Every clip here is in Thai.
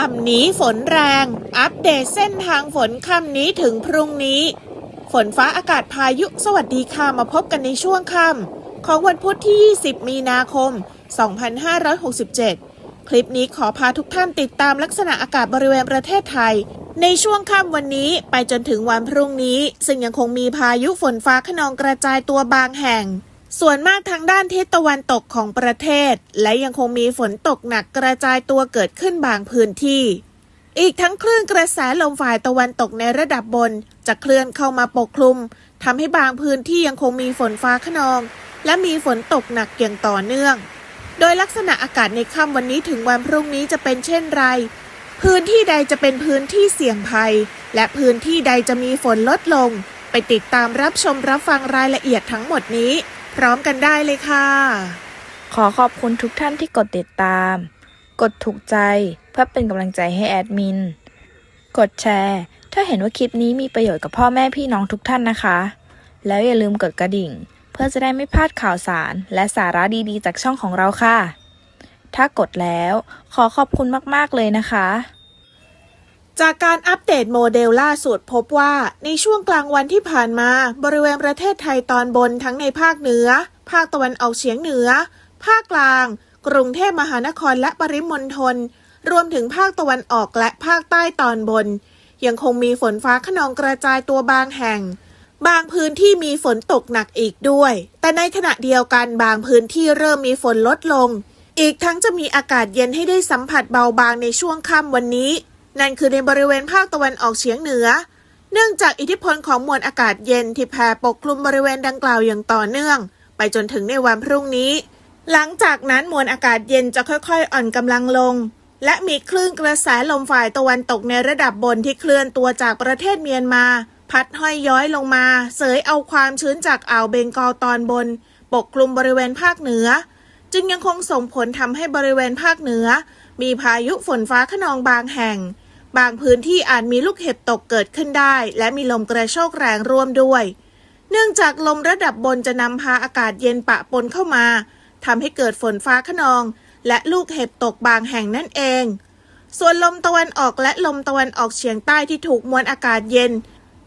ค่ำนี้ฝนแรง อัปเดตเส้นทางฝนค่ำนี้ถึงพรุ่งนี้ ฝนฟ้าอากาศพายุสวัสดีค่ะมาพบกันในช่วงค่ำของวันพุธที่ 20 มีนาคม 2567 คลิปนี้ขอพาทุกท่านติดตามลักษณะอากาศบริเวณประเทศไทย ในช่วงค่ำวันนี้ไปจนถึงวันพรุ่งนี้ ซึ่งยังคงมีพายุฝนฟ้าขนองกระจายตัวบางแห่ง ส่วนมากทางด้านทิศตะวันตกของประเทศ และยังคงมีฝนตกหนักกระจายตัวเกิดขึ้นบางพื้นที่ อีกทั้งคลื่นกระแสลมฝ่ายตะวันตกในระดับบน จะเคลื่อนเข้ามาปกคลุมทำให้บางพื้นที่ยังคงมีฝนฟ้าขนอง และมีฝนตกหนักอย่างต่อเนื่อง โดยลักษณะอากาศในค่ำวันนี้ถึงวันพรุ่งนี้จะเป็นเช่นไร พื้นที่ใดจะเป็นพื้นที่เสี่ยงภัย และพื้นที่ใดจะมีฝนลดลง ไปติดตามรับชมรับฟังรายละเอียดทั้งหมดนี้ พร้อมกันได้เลยค่ะ ขอขอบคุณทุกท่านที่กดติดตาม กดถูกใจเพื่อเป็นกำลังใจให้แอดมิน กดแชร์ ถ้าเห็นว่าคลิปนี้มีประโยชน์กับพ่อแม่พี่น้องทุกท่านนะคะ แล้วอย่าลืมกดกระดิ่ง เพื่อจะได้ไม่พลาดข่าวสาร และสาระดีๆ จากช่องของเราค่ะ ถ้ากดแล้ว ขอขอบคุณมากๆเลยนะคะ จากการอัปเดตโมเดลล่าสุดพบว่าในช่วงกลางวันที่ผ่านมา บริเวณประเทศไทยตอนบนทั้งในภาคเหนือ ภาคตะวันออกเฉียงเหนือ ภาคกลาง กรุงเทพมหานครและปริมณฑลรวมถึงภาคตะวันออกและภาคใต้ตอนบน ยังคงมีฝนฟ้าขนองกระจายตัวบางแห่ง บางพื้นที่มีฝนตกหนักอีกด้วย แต่ในขณะเดียวกันบางพื้นที่เริ่มมีฝนลดลง อีกทั้งจะมีอากาศเย็นให้ได้สัมผัสเบาบางในช่วงค่ำวันนี้ นั่นคือในบริเวณภาคตะวันออกเฉียงเหนือ เนื่องจากอิทธิพลของมวลอากาศเย็นที่แผ่ปกคลุมบริเวณดังกล่าวอย่างต่อเนื่อง ไปจนถึงในวันพรุ่งนี้ หลังจากนั้นมวลอากาศเย็นจะค่อยๆ อ่อนกำลังลง และมีคลื่นกระแสลมฝ่ายตะวันตกในระดับบนที่เคลื่อนตัวจากประเทศเมียนมา พัดห้อยย้อยลงมา เสยเอาความชื้นจากอ่าวเบงกอลตอนบน ปกคลุมบริเวณภาคเหนือ จึงยังคงส่งผลทำให้บริเวณภาคเหนือ มีพายุฝนฟ้าขนองบางแห่ง บางพื้นที่อาจมีลูกเห็บตกเกิดขึ้นได้ และมีลมกระโชกแรงร่วมด้วย เนื่องจากลมระดับบนจะนำพาอากาศเย็นปะปนเข้ามาทำให้เกิดฝนฟ้าขนอง และลูกเห็บตกบางแห่งนั่นเอง ส่วนลมตะวันออกและลมตะวันออกเฉียงใต้ที่ถูกมวลอากาศเย็น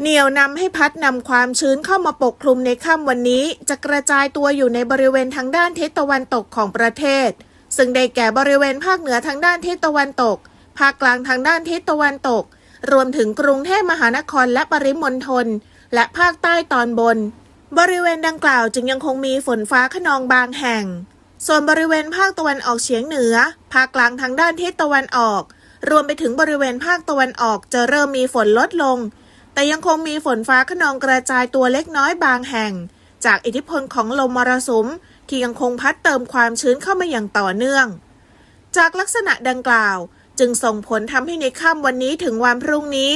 เหนี่ยวนำให้พัดนำความชื้นเข้ามาปกคลุมในค่ำวันนี้ จะกระจายตัวอยู่ในบริเวณทางด้านทิศตะวันตกของประเทศ ซึ่งได้แก่บริเวณภาคเหนือทางด้านทิศตะวันตก ภาคกลางทางด้านทิศตะวันตก รวมถึงกรุงเทพมหานครและปริมณฑล และภาคใต้ตอนบน บริเวณดังกล่าวจึงยังคงมีฝนฟ้าขนองบางแห่ง ส่วนบริเวณภาคตะวันออกเฉียงเหนือ ภาคกลางทางด้านทิศตะวันออก รวมไปถึงบริเวณภาคตะวันออกจะเริ่มมีฝนลดลง แต่ยังคงมีฝนฟ้าขนองกระจายตัวเล็กน้อยบางแห่ง จากอิทธิพลของลมมรสุม ที่ยังคงพัดเติมความชื้นเข้ามาอย่างต่อเนื่อง จากลักษณะดังกล่าว จึงส่งผลทำให้ในค่ำวันนี้ถึงวันพรุ่งนี้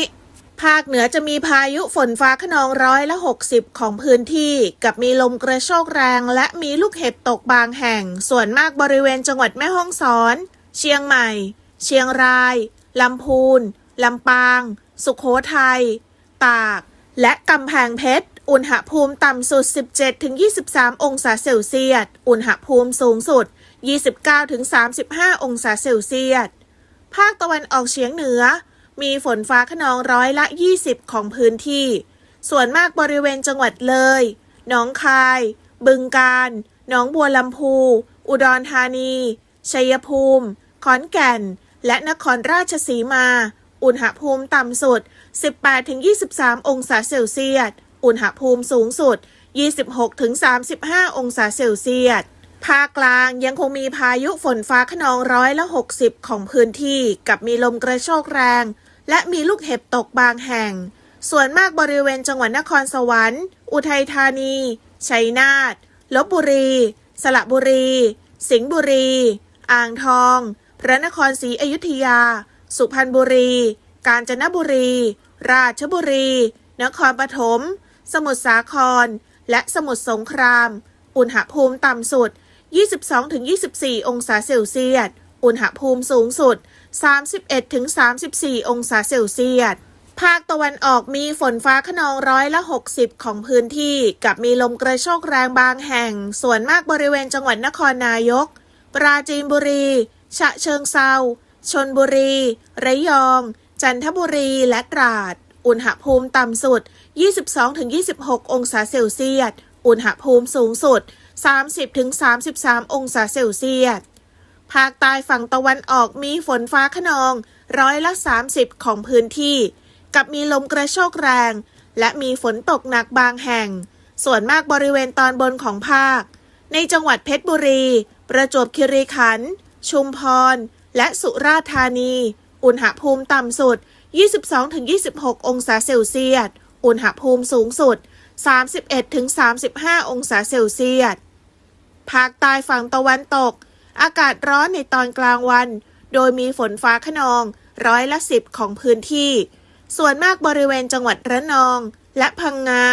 ภาคเหนือจะมีพายุฝนฟ้าขนองร้อยละ 60 ของพื้นที่ กับมีลมกระโชกแรง และมีลูกเห็บตกบางแห่ง ส่วนมากบริเวณจังหวัดแม่ฮ่องสอน เชียงใหม่ เชียงรายลำพูนลำปาง สุขโขทัย ตาก และกำแพงเพชร อุณหภูมิต่ำสุด 17-23 องศาเซลเซียส อุณหภูมิสูงสุด 29-35 องศาเซลเซียส ภาคตะวันออกเฉียงเหนือ มีฝนฟ้าขนองร้อยละ 20 ของพื้นที่ ส่วนมากบริเวณจังหวัดเลย หนองคาย บึงกาฬ หนองบัวลำพู อุดรธานี ชัยภูมิ ขอนแก่น และนครราชสีมา อุณหภูมิต่ำสุด 18-23 องศาเซลเซียส อุณหภูมิสูงสุด 26-35 องศาเซลเซียส ภาคกลางยังคงมีพายุฝนฟ้าขนองร้อยละ 60 ของพื้นที่ กับมีลมกระโชกแรง และมีลูกเห็บตกบางแห่ง ส่วนมากบริเวณจังหวัดนครสวรรค์ อุทัยธานี ชัยนาท ลบบุรี สระบุรี สิงห์บุรี อ่างทอง พระนครศรีอยุธยา สุพรรณบุรี กาญจนบุรี ราชบุรี นครปฐม สมุทรสาคร และสมุทรสงคราม อุณหภูมิต่ำสุด 22-24 องศาเซลเซียส อุณหภูมิสูงสุด 31-34 องศาเซลเซียส ภาคตะวันออกมีฝนฟ้าขนองร้อยละ 60 ของพื้นที่ กับมีลมกระโชกแรงบางแห่ง ส่วนมากบริเวณจังหวัดนครนายก ปราจีนบุรี ฉะเชิงเซาชนบุรี ระยอง จันทบุรี และตราด อุณหภูมิต่ำสุด 22-26 องศาเซลเซียส อุณหภูมิสูงสุด 30-33 องศาเซลเซียส ภาคใต้ฝั่งตะวันออกมีฝนฟ้าขนอง ร้อยละ 30 ของพื้นที่ กับมีลมกระโชกแรง และมีฝนตกหนักบางแห่ง ส่วนมากบริเวณตอนบนของภาค ในจังหวัดเพชรบุรี ประจวบคีรีขันธ์ ชุมพร และสุราษฎร์ธานี อุณหภูมิต่ำสุด 22-26 องศาเซลเซียส อุณหภูมิสูงสุด 31-35 องศาเซลเซียส ภาคใต้ฝั่งตะวันตก อากาศร้อนในตอนกลางวัน โดยมีฝนฟ้าขนองร้อยละสิบของพื้นที่ ส่วนมากบริเวณจังหวัดระนอง และพังงา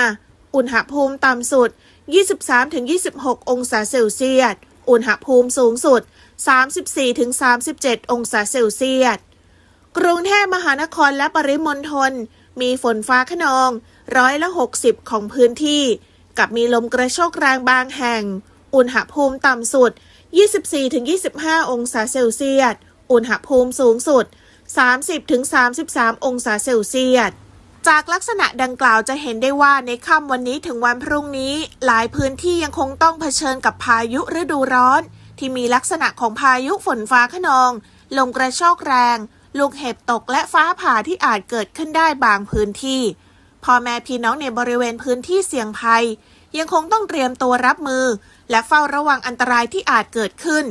อุณหภูมิต่ำสุด 23-26 องศาเซลเซียส อุณหภูมิสูงสุด 34-37 องศาเซลเซียส กรุงเทพมหานครและปริมณฑลมีฝนฟ้าขนองร้อยละ60 ของพื้นที่ กับมีลมกระโชกแรงบางแห่ง อุณหภูมิต่ำสุด 24-25 องศาเซลเซียส อุณหภูมิสูงสุด 30-33 องศาเซลเซียส จากลักษณะดังกล่าวจะเห็นได้ว่าในค่ำวันนี้ถึงวันพรุ่งนี้ หลายพื้นที่ยังคงต้องเผชิญกับพายุฤดูร้อน ที่มีลักษณะของพายุฝนฟ้าขนอง ลมกระโชกแรง ลูกเห็บตกและฟ้าผ่าที่อาจเกิดขึ้นได้บางพื้นที่พ่อแม่พี่น้องในบริเวณพื้นที่เสี่ยงภัย ยังคงต้องเตรียมตัวรับมือ และเฝ้าระวังอันตรายที่อาจเกิดขึ้น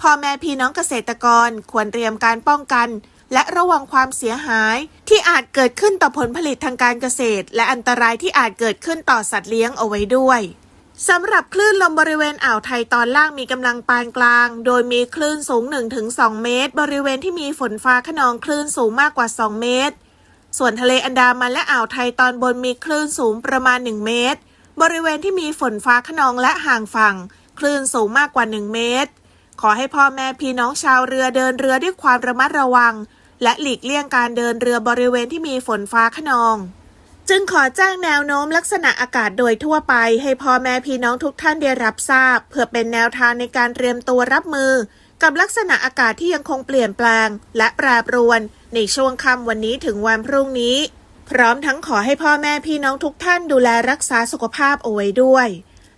พ่อแม่พี่น้องเกษตรกรควรเตรียมการป้องกัน และระวังความเสียหาย ที่อาจเกิดขึ้นต่อผลผลิตทางการเกษตร และอันตรายที่อาจเกิดขึ้นต่อสัตว์เลี้ยงเอาไว้ด้วย สำหรับคลื่นลมบริเวณอ่าวไทยตอนล่างมีกำลังปานกลาง โดยมีคลื่นสูง 1-2 เมตร บริเวณที่มีฝนฟ้าขนองคลื่นสูงมากกว่า 2 เมตร ส่วนทะเลอันดามันและอ่าวไทยตอนบนมีคลื่นสูงประมาณ 1 เมตร บริเวณที่มีฝนฟ้าขนองและห่างฝั่ง คลื่นสูงมากกว่า 1 เมตร ขอให้พ่อแม่พี่น้องชาวเรือเดินเรือด้วยความระมัดระวัง และหลีกเลี่ยงการเดินเรือบริเวณที่มีฝนฟ้าขนอง จึงขอแจ้งแนวโน้มลักษณะอากาศโดยทั่วไป ให้พ่อแม่พี่น้องทุกท่านได้รับทราบ เพื่อเป็นแนวทางในการเตรียมตัวรับมือ กับลักษณะอากาศที่ยังคงเปลี่ยนแปลง และแปรปรวน ในช่วงค่ำวันนี้ถึงวันพรุ่งนี้ พร้อมทั้งขอให้พ่อแม่พี่น้องทุกท่านดูแลรักษาสุขภาพเอาไว้ด้วย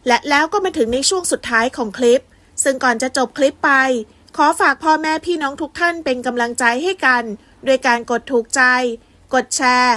และแล้วก็มาถึงในช่วงสุดท้ายของคลิป ซึ่งก่อนจะจบคลิปไป ขอฝากพ่อแม่พี่น้องทุกท่านเป็นกำลังใจให้กัน โดยการกดถูกใจ กดแชร์